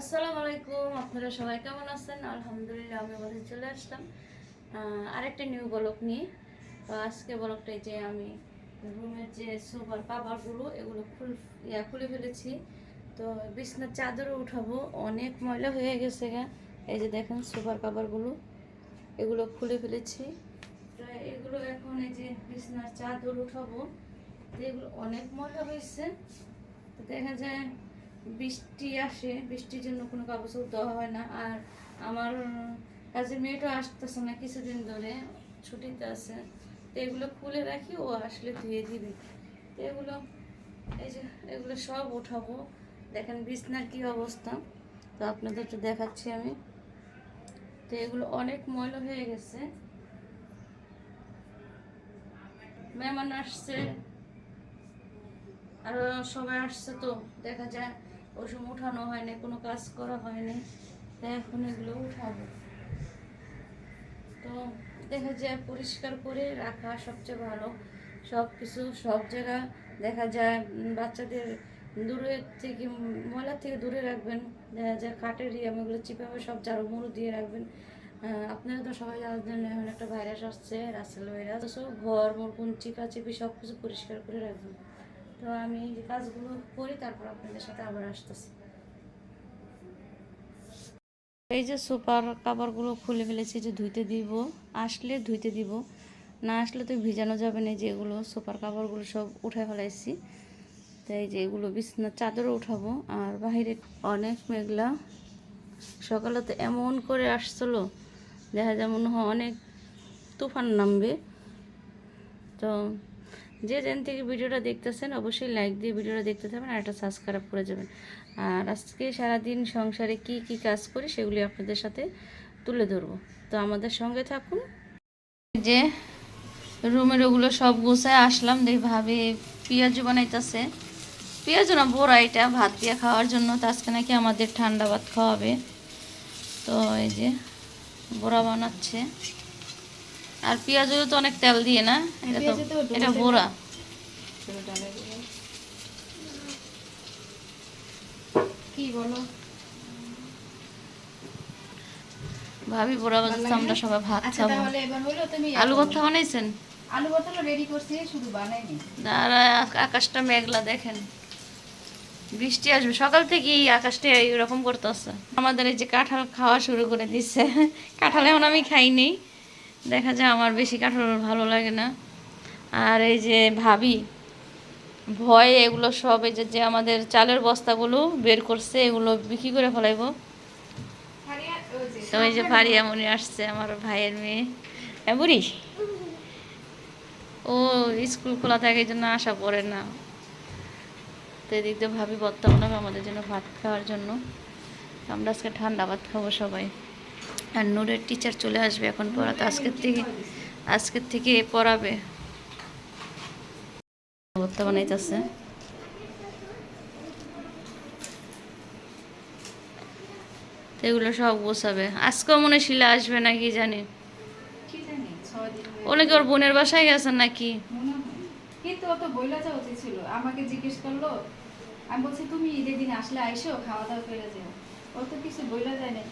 আসসালামু আলাইকুম আপনারা সবাই কেমন আছেন? আলহামদুলিল্লাহ, আমি বলে চলে আসলাম। আরেকটা নিউ ব্লক নিয়ে। আজকে ব্লকটাই যে আমি রুমের যে সোফার কাভারগুলো এগুলো খুল, ইয়া খুলে ফেলেছি। তো বিছনার চাদরও উঠাবো, অনেক ময়লা হয়ে গেছে গা। এই যে দেখেন সোফার কাভারগুলো এগুলো খুলে ফেলেছি। তো এগুলো এখন এই যে বিছনার চাদর উঠাবো এগুলো অনেক ময়লা হয়েছে। তো দেখা যায় বৃষ্টি আসে, বৃষ্টির জন্য কোনো কাগজ দেওয়া হয় না। আর আমার কাজের মেয়েটা আসতেছে না কিছুদিন ধরে, ছুটিতে আছে। তো এগুলো খুলে রাখি, ও আসলে ধুয়ে দিবে। তো এগুলো, এই যে, এগুলো সব উঠাবো। দেখেন বিছনার কি অবস্থা। তো আপনাদের একটু দেখাচ্ছি আমি। তো এগুলো অনেক ময়লা হয়ে গেছে। মেহমান আসছে। আরও সবাই আসছে তো, দেখা যায় সময় উঠানো হয়নি কোনো কাজ করা হয়নি তাই এখন এগুলো উঠাবো। তো দেখা যায় পরিষ্কার করে রাখা সবচেয়ে ভালো। সব কিছু সব জায়গা দেখা যায় বাচ্চাদের দূরে থেকে উম, ময়লা থেকে দূরে রাখবেন। দেখা যায় খাটের ইয়ামগুলো চিপাবে সব ঝাড়ু মুড়ু দিয়ে রাখবেন। আপনারা তো সবাই জানেন এখন একটা ভাইরাস আসছে রাসেল ভাইরাস। সব ঘর মুরগুন চিপা চিপি সব কিছু পরিষ্কার করে রাখবেন। তো আমি কাজগুলো করি, তারপর আপনাদের সাথে আবার আসতেছি। এই যে সুপার কাপড়গুলো খুলে ফেলেছি যে ধুইতে দিব। আসলে ধুইতে দিব, না আসলে তো ভিজানো যাবে না যেগুলো সুপার কাপড়গুলো সব উঠে ফেলাইছি। তাই যে এগুলো বিছনার চাদরও উঠাবো। আর বাইরে অনেক মেঘলা। সকালে তো এমন করে আসছিল, দেখা যায় মনে হয় অনেক তুফান নামবে। তো যে যেন থেকে ভিডিওটা দেখতেছেন, অবশ্যই লাইক দিয়ে ভিডিওটা দেখতে থাকবেন আর একটা সাবস্ক্রাইব করে যাবেন। আর আজকে সারাদিন সংসারে কি কি কাজ করি সেগুলি আপনাদের সাথে তুলে ধরবো। তো আমাদের সঙ্গে থাকুন। যে রুমের ওগুলো সব গুছায় আসলাম, দেখি ভাবি পেঁয়াজ বানাইতেছে। পেঁয়াজ না, বড়া এটা ভাত দিয়ে খাওয়ার জন্য। তো আজকে নাকি আমাদের ঠান্ডা ভাত খাওয়াবে। তো এই যে বড়া বানাচ্ছে। আর পেঁয়াজও তো অনেক তেল দিয়ে না? এটা তো এটা কি বলো? ভাবি বড়া আমরা সবাই ভাত আচ্ছা খাব তুমি আলু ভর্তা বানাইছেন? আলু বোতল রেডি করছি শুধু বানাইনি। আর আকাশটা মেঘলা দেখেন। বৃষ্টি আসবে। সকাল থেকেই আকাশটা এরকম করতেছে। আমাদের এই যে কাঁঠাল খাওয়া শুরু করে দিচ্ছে কাঁঠাল এখন আমি খাইনি। দেখা যায় আমার বেশি কাঁঠাল ভালো লাগে না। আর এই যে ভাবি ভয়ে এগুলো সব এই যে আমাদের চালের বস্তাগুলো বের করছে এগুলো বিক্রি করে ফেলাইবো। তো এই যে ফারিয়া মনি আসছে আমার ভাইয়ের মেয়ে। বুড়ি ও স্কুল খোলা থাকে এই জন্য আসা পড়ে না। তো এদিক দিয়ে ভাবি বর্তা বানাবে আমাদের জন্য ভাত খাওয়ার জন্য। আমরা আজকে ঠান্ডা ভাত খাব সবাই। আর নূরের টিচার চলে আসবে এখন পড়াতে। আজকের থেকে আজকের থেকে পড়াবে। ভর্তা বানাইতেছে। তো এগুলো সব গোছাবে। আজকেও মনে শিলা আসবে নাকি জানি। অনেকে ওর বোনের বাসায় গেছেন নাকি? কিন্তু ও তো বইলা যাওয়া উচিত ছিল। আমাকে জিজ্ঞেস করল আমি বলছি তুমি ঈদের দিন আসলে আইসো খাওয়া দাওয়া করে যাও। ও তো কিছু বইলা যায় না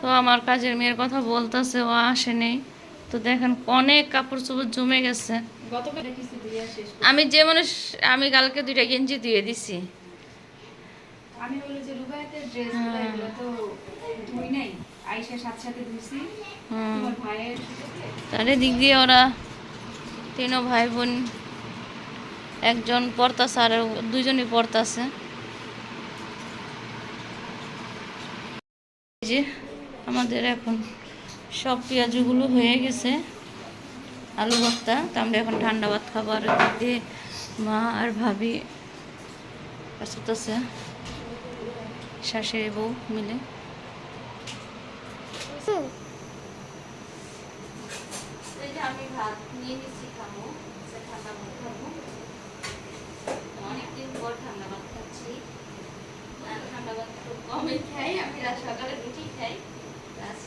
তো আমার কাজের মেয়ের কথা বলতেছে ও আসেনি তো দেখেন অনেক কাপড় চোপড় জমে গেছে। আমি যে মানুষ আমি কালকে দুইটা গেঞ্জি দিয়ে দিছি। আমি বলি যে রুবাইতের ড্রেস এগুলো তো ধুই নাই। আইসার সাথে সাথে ধুইছি। হুম তোমার ভাইয়ের সাথে? তার দিক দিয়ে ওরা তিনও ভাই বোন একজন পড়তাছে আর দুজনই পড়তাছে। আমাদের এখন সব পেঁয়াজগুলো হয়ে গেছে, আলু ভর্তা, তো আমরা এখন ঠান্ডা ভাত খাব আর দিয়ে মা আর ভাবি আসতেছে শাশুড়ি বউ মিলে। ঠান্ডা ভাত খাচ্ছি। ঠান্ডা ভাত খুব কমই খাই, আমি সকালে রুটি খাই।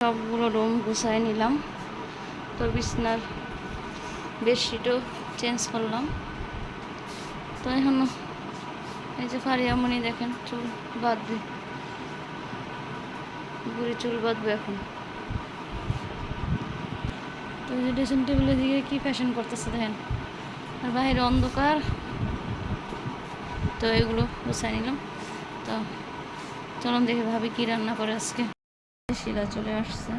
সবগুলো রুম গুছাই নিলাম। তো বিছনার বেডশিটও চেঞ্জ করলাম। তো এখন এই যে ফারিয়ামণি দেখেন, চুল বাঁধবে। বুড়ি চুল বাঁধবে এখন। তো যে ড্রেসিং টেবিলের দিকে কী ফ্যাশন করতেছে দেখেন। আর বাইরে অন্ধকার। তো এগুলো গুছাই নিলাম। তো চলুন দেখে ভাবি কি রান্না করে আজকে। শিলা চলে আসছে।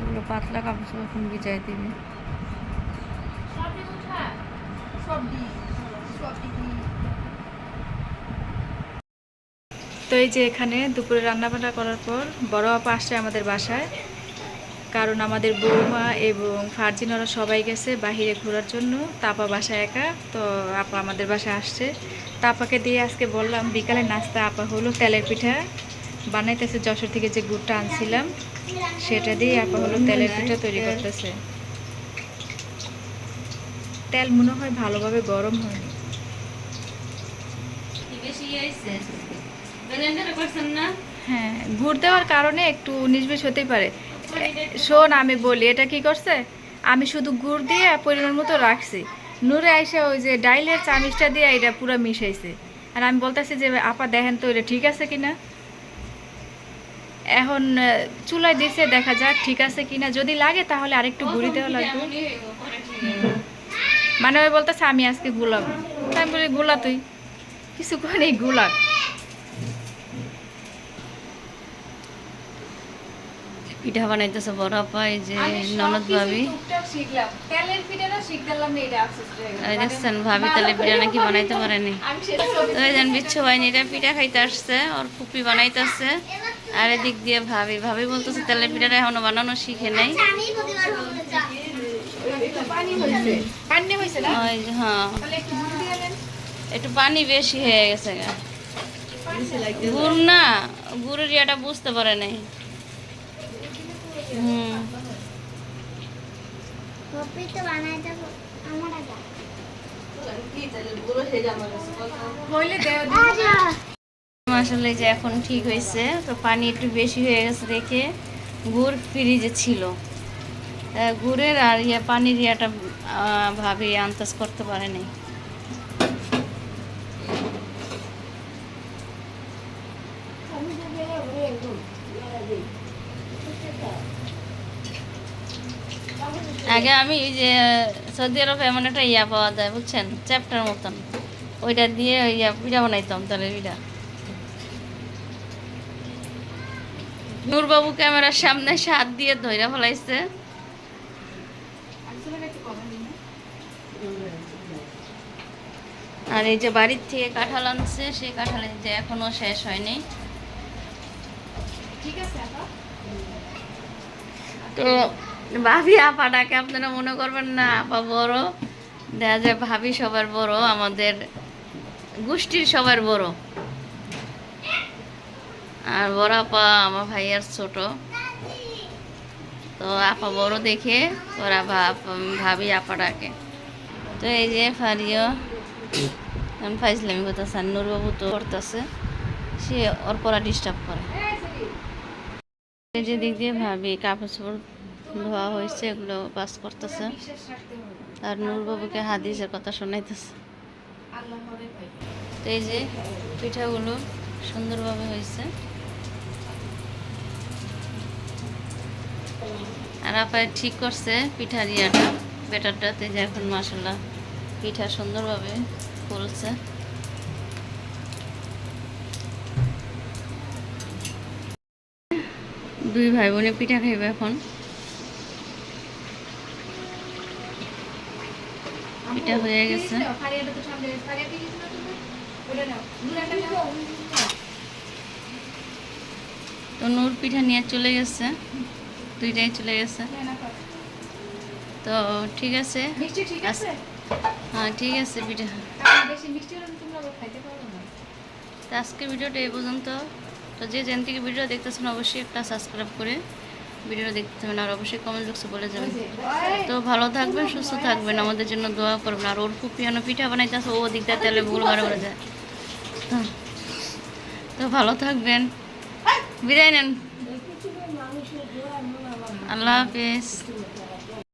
এগুলো পাতলা কাপড় এখন ভিজাই দিবে। তো এই যে এখানে দুপুরে রান্নাবান্না করার পর বড় আপা আসে আমাদের বাসায়। কারণ আমাদের বৌমা এবং ফার্জিনরা সবাই গেছে বাহিরে ঘোরার জন্য। তাপা বাসা একা, তো আপা আমাদের বাসায় আসছে। তাপাকে দিয়ে আজকে বললাম, বিকালে নাস্তা আপা হলো, তেলের পিঠা বানাইতেছে। যশোর থেকে যে গুড়টা আনছিলাম, সেটা দিয়ে আপা হলো তেলের পিঠা তৈরি করতেছে। তেল মনে হয় ভালোভাবে গরম হয়নি। হ্যাঁ গুড় দেওয়ার কারণে একটু উনিশ বিশ হতেই পারে। শোন আমি বলি এটা কি করছে? আমি শুধু গুড় দিয়ে পরিমাণ মতো রাখছি। নূরে আইসা ওই যে ডাইলের চামিচটা দিয়ে এটা পুরো মিশাইছে। আর আমি বলতেছি যে আপা দেখেন তো এটা ঠিক আছে কিনা? এখন চুলায় দিছে দেখা যাক ঠিক আছে কিনা। যদি লাগে তাহলে আরেকটু গুড়ি দেওয়া লাগবে। মানে ওই বলতেছে আমি আজকে গুলাব। তাই আমি বলি গুলা তুই? কিছুক্ষণ এই গুলা পিঠা বানাইতেছে বড় আপা এই যে ননদ ভাবি। শিখলাম। তেলের পিঠাটা শিখলাম এটা আফসোস দেখছেন ভাবি তাহলে পিঠা নাকি বানাইতে পারেনি। আমি সেটা ছবি তো এই যেন বিচ্ছু বাইনিরা পিঠা খাইতে আসছে ওর ফুপি বানাইতেছে। আর এদিক দিয়ে ভাবি ভাবি বলতেছে তেলের পিঠাটা এখনও বানানো শিখে নাই। হ্যাঁ। দেন। একটু পানি বেশি হয়ে গেছে গুড় না গুড়ের ইয়েটা বুঝতে পারে নাই। হুম। আসলে যে এখন ঠিক হয়েছে, তো পানি একটু বেশি হয়ে গেছে রেখে গুড় ফ্রিজে ছিল। গুড়ের আর ইয়ে পানির ইয়েটা ভাবি আন্দাজ করতে পারেনি। আগে আমি ওই যে সৌদি আরবে এমন একটা ইয়া পাওয়া যায় বুঝছেন? চ্যাপ্টার মতন। ওইটা দিয়ে ইয়া পিঠা বানাইতাম তাহলে পিঠা। নূরবাবু ক্যামেরার সামনে হাত দিয়ে ধইরা ফেলাইছে। আর এই যে বাড়ির থেকে কাঁঠাল আনছে সেই কাঁঠাল যে এখনও শেষ হয়নি। ঠিক আছে তো ভাবি, আপাটাকে আপনারা মনে করবেন না, আপা বড়। দেখা যায় ভাবি সবার বড়, আমাদের গোষ্ঠীর সবার বড়। আর বড় আপা, আমার ভাইয়ার ছোট। তো আপা বড় দেখে, ওরা ভাব আপাটাকে। তো এই যে ফারিও এখন ফাইজলামি করতেছে, আর নুরবাবু তো করতেছে সে ওর পড়া ডিস্টার্ব করে। যে দিক দিয়ে ভাবি, কাপড় চোপড় ধোয়া হয়েছে, এগুলো বাস করতেছে। আর নূরবাবুকে হাদিসের কথা শোনাইতেছে। এই যে পিঠাগুলো সুন্দরভাবে হয়েছে। আর আপায় ঠিক করছে পিঠার ইয়াটা বেটারটাতে যে এখন মাসাল্লাহ পিঠা সুন্দরভাবে ফুলছে। দুই ভাই বোনে পিঠা খাইবে এখন। পিঠা হয়ে গেছে। তো নূর পিঠা নিয়ে চলে গেছে। দুইটাই চলে গেছে। তো ঠিক আছে। হ্যাঁ ঠিক আছে পিঠা। তো আজকে ভিডিওটা এই পর্যন্ত। তো যে যেন থেকে ভিডিও দেখতেছেন অবশ্যই একটা সাবস্ক্রাইব করে ভিডিওটা দেখতে থাকবেন আর অবশ্যই কমেন্ট বক্সে বলে যাবেন। তো ভালো থাকবেন, সুস্থ থাকবেন, আমাদের জন্য দোয়া করবেন। আর ওর পিয়ানো পিঠা আসো ও দিকটা তেলে ভুল বারো বারে যায়। তো- তো ভালো থাকবেন। বিদায় নেন। আল্লাহ হাফিজ।